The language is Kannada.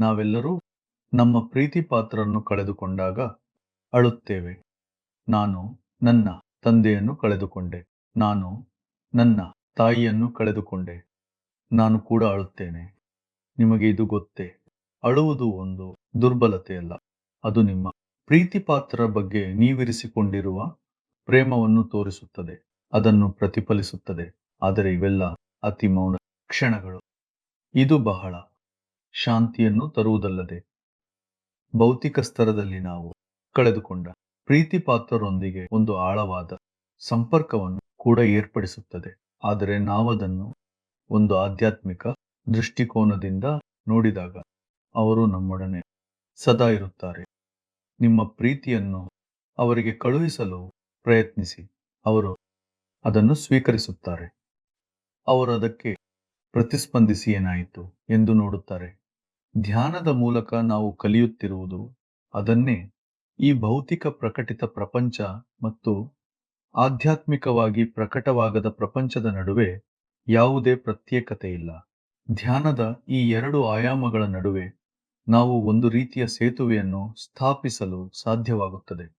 ನಾವೆಲ್ಲರೂ ನಮ್ಮ ಪ್ರೀತಿ ಪಾತ್ರರನ್ನು ಕಳೆದುಕೊಂಡಾಗ ಅಳುತ್ತೇವೆ. ನಾನು ನನ್ನ ತಂದೆಯನ್ನು ಕಳೆದುಕೊಂಡೆ. ನಾನು ನನ್ನ ತಾಯಿಯನ್ನು ಕಳೆದುಕೊಂಡೆ. ನಾನು ಕೂಡ ಅಳುತ್ತೇನೆ. ನಿಮಗೆ ಇದು ಗೊತ್ತೇ? ಅಳುವುದು ಒಂದು ದುರ್ಬಲತೆಯಲ್ಲ. ಅದು ನಿಮ್ಮ ಪ್ರೀತಿ ಪಾತ್ರರ ಬಗ್ಗೆ ನೀವಿರಿಸಿಕೊಂಡಿರುವ ಪ್ರೇಮವನ್ನು ತೋರಿಸುತ್ತದೆ. ಅದನ್ನು ಪ್ರತಿಫಲಿಸುತ್ತದೆ. ಆದರೆ ಇವೆಲ್ಲ ಅತಿ ಮೌನ ಕ್ಷಣಗಳು. ಇದು ಬಹಳ ಶಾಂತಿಯನ್ನು ತರುವುದಲ್ಲದೆ ಭೌತಿಕ ಸ್ತರದಲ್ಲಿ ನಾವು ಕಳೆದುಕೊಂಡ ಪ್ರೀತಿಪಾತ್ರರೊಂದಿಗೆ ಒಂದು ಆಳವಾದ ಸಂಪರ್ಕವನ್ನು ಕೂಡ ಏರ್ಪಡಿಸುತ್ತದೆ. ಆದರೆ ನಾವದನ್ನು ಒಂದು ಆಧ್ಯಾತ್ಮಿಕ ದೃಷ್ಟಿಕೋನದಿಂದ ನೋಡಿದಾಗ ಅವರು ನಮ್ಮೊಡನೆ ಸದಾ ಇರುತ್ತಾರೆ. ನಿಮ್ಮ ಪ್ರೀತಿಯನ್ನು ಅವರಿಗೆ ಕಳುಹಿಸಲು ಪ್ರಯತ್ನಿಸಿ. ಅವರು ಅದನ್ನು ಸ್ವೀಕರಿಸುತ್ತಾರೆ. ಅವರು ಅದಕ್ಕೆ ಪ್ರತಿಸ್ಪಂದಿಸಿ ಏನಾಯಿತು ಎಂದು ನೋಡುತ್ತಾರೆ. ಧ್ಯಾನದ ಮೂಲಕ ನಾವು ಕಲಿಯುತ್ತಿರುವುದು ಅದನ್ನೇ ಈ ಭೌತಿಕ ಪ್ರಕಟಿತ ಪ್ರಪಂಚ ಮತ್ತು ಆಧ್ಯಾತ್ಮಿಕವಾಗಿ ಪ್ರಕಟವಾಗದ ಪ್ರಪಂಚದ ನಡುವೆ ಯಾವುದೇ ಪ್ರತ್ಯೇಕತೆ ಇಲ್ಲ ಧ್ಯಾನದ ಈ ಎರಡು ಆಯಾಮಗಳ ನಡುವೆ ನಾವು ಒಂದು ರೀತಿಯ ಸೇತುವೆಯನ್ನು ಸ್ಥಾಪಿಸಲು ಸಾಧ್ಯವಾಗುತ್ತದೆ.